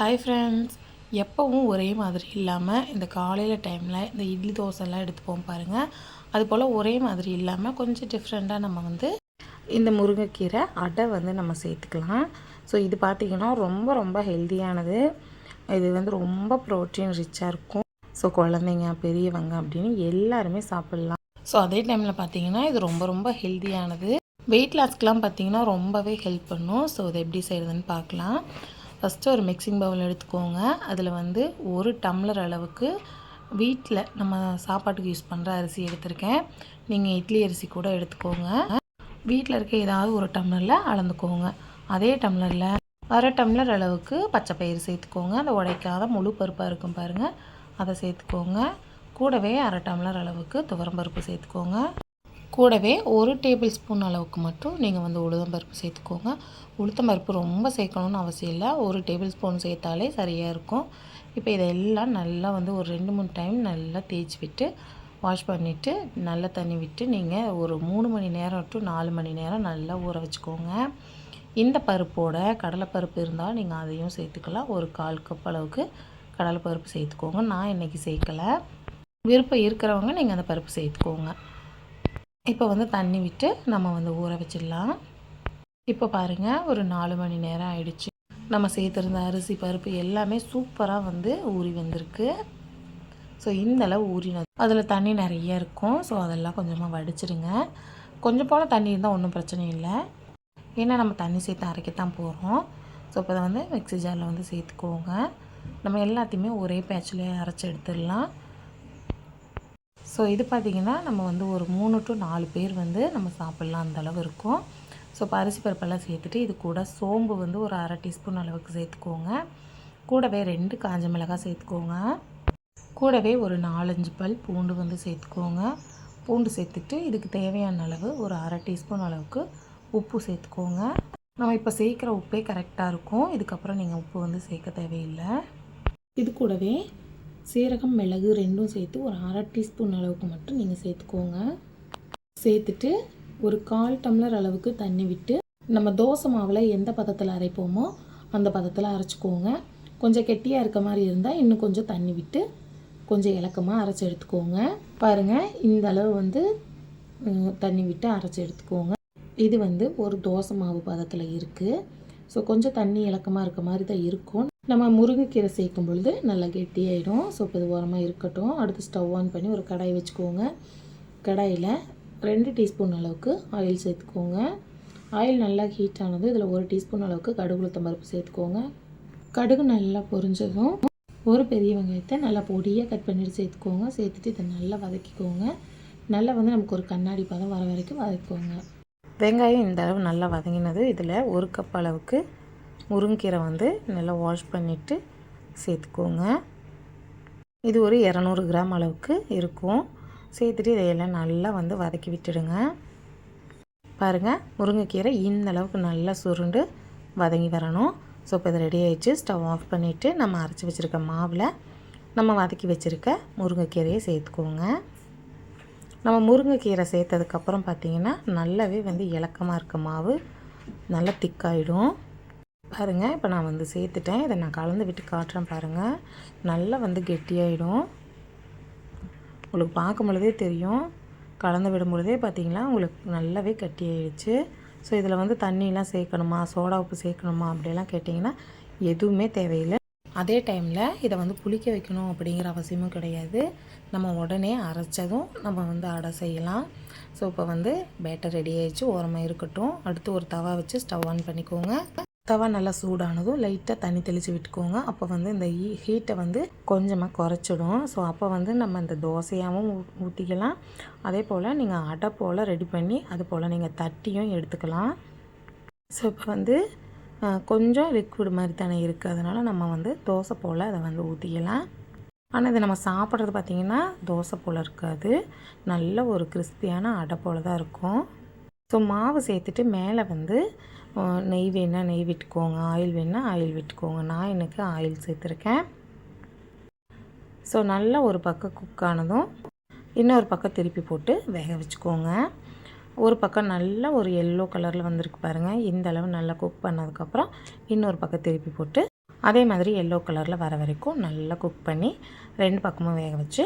Hi friends எப்போவும் ஒரே மாதிரி இல்லாமல் இந்த காலையில் டைமில் இந்த இட்லி தோசைலாம் எடுத்துப்போம் பாருங்கள் அது போல் ஒரே மாதிரி இல்லாமல் கொஞ்சம் டிஃப்ரெண்ட்டாக நம்ம வந்து இந்த முருங்கைக்கீரை அடை வந்து நம்ம சேர்த்துக்கலாம். ஸோ இது பார்த்திங்கன்னா ரொம்ப ரொம்ப ஹெல்த்தியானது இது வந்து ரொம்ப ப்ரோட்டீன் ரிச்சாக இருக்கும். ஸோ குழந்தைங்க பெரியவங்க அப்படின்னு எல்லாருமே சாப்பிட்லாம். ஸோ அதே டைமில் பார்த்தீங்கன்னா இது ரொம்ப ரொம்ப ஹெல்த்தியானது வெயிட் லாஸ்க்கெலாம் பார்த்தீங்கன்னா ரொம்பவே ஹெல்ப் பண்ணும். ஸோ இதை எப்படி செய்கிறதுன்னு பார்க்கலாம் ஃபஸ்ட்டு ஒரு மிக்சிங் பவுல் எடுத்துக்கோங்க. அதில் வந்து ஒரு டம்ளர் அளவுக்கு வீட்டில் நம்ம சாப்பாட்டுக்கு யூஸ் பண்ணுற அரிசி எடுத்திருக்கேன். நீங்கள் இட்லி அரிசி கூட எடுத்துக்கோங்க. வீட்டில் இருக்க ஏதாவது ஒரு டம்ளரில் அளந்துக்கோங்க. அதே டம்ளரில் அரை டம்ளர் அளவுக்கு பச்சை பயிறு சேர்த்துக்கோங்க. அந்த உடைக்காத முழு பருப்பாக இருக்கும் பாருங்கள் அதை சேர்த்துக்கோங்க. கூடவே அரை டம்ளர் அளவுக்கு துவரம்பருப்பு சேர்த்துக்கோங்க. கூடவே ஒரு டேபிள் ஸ்பூன் அளவுக்கு மட்டும் நீங்கள் வந்து உளுத்தம்பருப்பு சேர்த்துக்கோங்க. உளுத்தம்பருப்பு ரொம்ப சேர்க்கணுன்னு அவசியம் இல்லை. ஒரு டேபிள் ஸ்பூன் சேர்த்தாலே சரியாக இருக்கும். இப்போ இதெல்லாம் நல்லா வந்து ஒரு ரெண்டு மூணு டைம் நல்லா தேய்ச்சி விட்டு வாஷ் பண்ணிவிட்டு நல்ல தண்ணி விட்டு நீங்கள் ஒரு மூணு மணி நேரம் டு நாலு மணி நேரம் நல்லா ஊற வச்சுக்கோங்க. இந்த பருப்போட கடலைப்பருப்பு இருந்தால் நீங்கள் அதையும் சேர்த்துக்கலாம். ஒரு கால் கப் அளவுக்கு கடலைப்பருப்பு சேர்த்துக்கோங்க. நான் இன்றைக்கி சேர்க்கலை. விருப்பம் இருக்கிறவங்க நீங்கள் அந்த பருப்பு சேர்த்துக்கோங்க. இப்போ வந்து தண்ணி விட்டு நம்ம வந்து ஊற வச்சிடலாம். இப்போ பாருங்கள் ஒரு நாலு மணி நேரம் ஆயிடுச்சு. நம்ம சேர்த்துருந்த அரிசி பருப்பு எல்லாமே சூப்பராக வந்து ஊறி வந்திருக்கு. ஸோ இந்த அளவு ஊறினது. அதில் தண்ணி நிறைய இருக்கும். ஸோ அதெல்லாம் கொஞ்சமாக வடிச்சிடுங்க. கொஞ்சம் போல் தண்ணி இருந்தால் ஒன்றும் பிரச்சனை இல்லை. ஏன்னா நம்ம தண்ணி சேர்த்து அரைக்கத்தான் போகிறோம் ஸோ இப்போ அதை வந்து மிக்ஸி ஜாரில் வந்து சேர்த்துக்கோங்க. நம்ம எல்லாத்தையுமே ஒரே பேட்ச்லேயே அரைச்சி எடுத்துடலாம். ஸோ இது பார்த்திங்கன்னா நம்ம வந்து ஒரு மூணு டு நாலு பேர் வந்து நம்ம சாப்பிட்லாம் அந்த அளவு இருக்கும். ஸோ இப்போ அரிசி பருப்பெல்லாம் சேர்த்துட்டு இது கூட சோம்பு வந்து ஒரு அரை டீஸ்பூன் அளவுக்கு சேர்த்துக்கோங்க. கூடவே ரெண்டு காஞ்ச மிளகாய் சேர்த்துக்கோங்க. கூடவே ஒரு நாலஞ்சு பல் பூண்டு வந்து சேர்த்துக்கோங்க. பூண்டு சேர்த்துட்டு இதுக்கு தேவையான அளவு ஒரு அரை டீஸ்பூன் அளவுக்கு உப்பு சேர்த்துக்கோங்க. நம்ம இப்போ சேர்க்குற உப்பே கரெக்டாக இருக்கும். இதுக்கப்புறம் நீங்கள் உப்பு வந்து சேர்க்க தேவையில்லை. இது கூடவே சீரகம் மிளகு ரெண்டும் சேர்த்து ஒரு அரை டீஸ்பூன் அளவுக்கு மட்டும் நீங்கள் சேர்த்துக்கோங்க. சேர்த்துட்டு ஒரு கால் டம்ளர் அளவுக்கு தண்ணி விட்டு நம்ம தோசை மாவில் எந்த பதத்தில் அரைப்போமோ அந்த பதத்தில் அரைச்சிக்கோங்க. கொஞ்சம் கெட்டியாக இருக்க மாதிரி இருந்தால் இன்னும் கொஞ்சம் தண்ணி விட்டு கொஞ்சம் இலக்கமாக அரைச்சி எடுத்துக்கோங்க. பாருங்கள் இந்த அளவு வந்து தண்ணி விட்டு அரைச்சி எடுத்துக்கோங்க. இது வந்து ஒரு தோசை மாவு பதத்தில் இருக்குது ஸோ கொஞ்சம் தண்ணி இலக்கமாக இருக்க மாதிரி தான் இருக்கும். நம்ம முருங்கைக்கீரை சேர்க்கும் பொழுது நல்லா கெட்டியாயிடும். ஸோ இப்போ இது ஓரமாக இருக்கட்டும். அடுத்து ஸ்டவ் ஆன் பண்ணி ஒரு கடாய் வச்சுக்கோங்க. கடாயில் ரெண்டு டீஸ்பூன் அளவுக்கு ஆயில் சேர்த்துக்கோங்க. ஆயில் நல்லா ஹீட் ஆனது இதில் ஒரு டீஸ்பூன் அளவுக்கு கடுகு உளுத்தம் பருப்பு சேர்த்துக்கோங்க. கடுகு நல்லா பொரிஞ்சதும் ஒரு பெரிய வெங்காயத்தை நல்லா பொடியாக கட் பண்ணிட்டு சேர்த்துக்கோங்க. சேர்த்துட்டு இதை நல்லா வதக்கிக்கோங்க. நல்லா வந்து நமக்கு ஒரு கண்ணாடி பதம் வர வரைக்கும் வதக்கிக்கோங்க வெங்காயம் இந்த அளவு நல்லா வதங்கினது. இதில் ஒரு கப் அளவுக்கு முருங்கீரை வந்து நல்லா வாஷ் பண்ணிவிட்டு சேர்த்துக்கோங்க. இது ஒரு இரநூறு கிராம் அளவுக்கு இருக்கும். சேர்த்துட்டு இதையெல்லாம் நல்லா வந்து வதக்கி விட்டுடுங்க. பாருங்கள் முருங்கைக்கீரை இந்த அளவுக்கு நல்லா சுருண்டு வதங்கி வரணும். ஸோ இப்போ இதை ரெடி ஆகிடுச்சு ஸ்டவ் ஆஃப் பண்ணிவிட்டு நம்ம அரைச்சி வச்சுருக்க மாவில் நம்ம வதக்கி வச்சுருக்க முருங்கைக்கீரையை சேர்த்துக்கோங்க. நம்ம முருங்கைக்கீரை சேர்த்ததுக்கப்புறம் பார்த்திங்கன்னா நல்லாவே வந்து இலக்கமாக இருக்க மாவு நல்லா திக்காயிடும் பாருங்கள் இப்போ நான் வந்து சேர்த்துட்டேன். இதை நான் கலந்து விட்டு காட்டுறேன் பாருங்கள் நல்லா வந்து கெட்டியாயிடும். உங்களுக்கு பார்க்கும் பொழுதே தெரியும். கலந்து விடும் பொழுதே பார்த்திங்களா உங்களுக்கு நல்லாவே கட்டி ஆயிடுச்சு ஸோ இதில் வந்து தண்ணியெலாம் சேர்க்கணுமா சோடா உப்பு சேர்க்கணுமா அப்படிலாம் கேட்டிங்கன்னா எதுவுமே தேவையில்லை. அதே டைமில் இதை வந்து புளிக்க வைக்கணும் அப்படிங்கிற அவசியமும் கிடையாது. நம்ம உடனே அரைச்சதும் நம்ம வந்து அடை செய்யலாம். ஸோ இப்போ வந்து பேட்டர் ரெடி ஆகிடுச்சு ஓரமாக இருக்கட்டும். அடுத்து ஒரு தவா வச்சு ஸ்டவ் ஆன் பண்ணிக்கோங்க. தவா நல்லா சூடானதும் லைட்டாக தண்ணி தெளித்து விட்டுக்கோங்க. அப்போ வந்து இந்த ஹீட்டை வந்து கொஞ்சமாக குறைச்சிடும். ஸோ அப்போ வந்து நம்ம இந்த தோசையாகவும் ஊற்றிக்கலாம் அதே போல் நீங்கள் அடை போல் ரெடி பண்ணி அது போல் நீங்கள் தட்டியும் எடுத்துக்கலாம். ஸோ இப்போ வந்து கொஞ்சம் லிக்விட் மாதிரி தானே இருக்குது அதனால் நம்ம வந்து தோசை போல் அதை வந்து ஊற்றிக்கலாம் ஆனால் இதை நம்ம சாப்பிட்றது பார்த்திங்கன்னா தோசை போல் இருக்காது. நல்ல ஒரு கிறிஸ்பியான அடை போல் தான் இருக்கும். ஸோ மாவு சேர்த்துட்டு மேலே வந்து நெய் வேணால் நெய் விட்டுக்கோங்க. ஆயில் வேணால் ஆயில் விட்டுக்கோங்க. நான் எனக்கு ஆயில் சேர்த்துருக்கேன். ஸோ நல்லா ஒரு பக்கம் குக் ஆனதும் இன்னொரு பக்கம் திருப்பி போட்டு வேக வச்சுக்கோங்க. ஒரு பக்கம் நல்லா ஒரு எல்லோ கலரில் வந்திருக்கு பாருங்கள் இந்த அளவு நல்லா குக் பண்ணதுக்கப்புறம் இன்னொரு பக்கம் திருப்பி போட்டு அதே மாதிரி எல்லோ கலரில் வர வரைக்கும் நல்லா குக் பண்ணி ரெண்டு பக்கமும் வேக வச்சு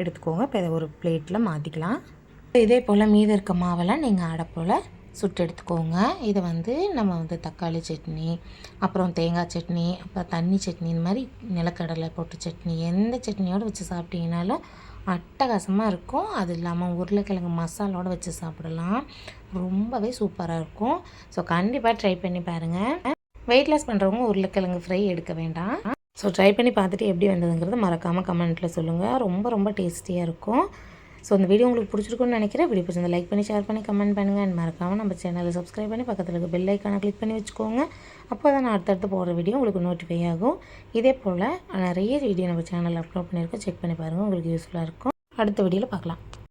எடுத்துக்கோங்க. இப்போ இதை ஒரு பிளேட்டில் மாற்றிக்கலாம் இதே போல் மீதி இருக்க மாவெல்லாம் நீங்கள் அடை போல் சுட்டு எடுத்துக்கோங்க இதை வந்து நம்ம வந்து தக்காளி சட்னி அப்புறம் தேங்காய் சட்னி அப்புறம் தண்ணி சட்னி இந்த மாதிரி நிலக்கடலை போட்டு சட்னி எந்த சட்னியோடு வச்சு சாப்பிட்டீங்கனாலும் அட்டகாசமாக இருக்கும். அது இல்லாமல் உருளைக்கிழங்கு மசாலோடு வச்சு சாப்பிடலாம். ரொம்பவே சூப்பராக இருக்கும். ஸோ கண்டிப்பாக ட்ரை பண்ணி பாருங்கள் வெயிட் லாஸ் பண்ணுறவங்க உருளைக்கிழங்கு ஃப்ரை எடுக்க வேண்டாம். ஸோ ட்ரை பண்ணி பார்த்துட்டு எப்படி வந்ததுங்கிறது மறக்காமல் கமெண்ட்டில் சொல்லுங்கள் ரொம்ப ரொம்ப டேஸ்டியாக இருக்கும். ஸோ இந்த வீடியோ உங்களுக்கு பிடிச்சிருக்குன்னு நினைக்கிறேன். வீடியோ பிடிச்சிருந்தா லைக் பண்ணி ஷேர் பண்ணி கமெண்ட் பண்ணுங்கள் அண்ட் மறக்காமல் நம்ம சேனலை சப்ஸ்கிரைப் பண்ணி பக்கத்தில் இருக்க பெல் ஐக்கானை கிளிக் பண்ணி வச்சுக்கோங்க. அப்போ தான் நான் அடுத்தடுத்து போகிற வீடியோ உங்களுக்கு நோட்டிஃபை ஆகும். இதே போல் நிறைய வீடியோ நம்ம சேனலில் அப்லோட் பண்ணியிருக்கோம் செக் பண்ணி பாருங்கள் உங்களுக்கு யூஸ்ஃபுல்லாக இருக்கும். அடுத்த வீடியோவில் பார்க்கலாம்.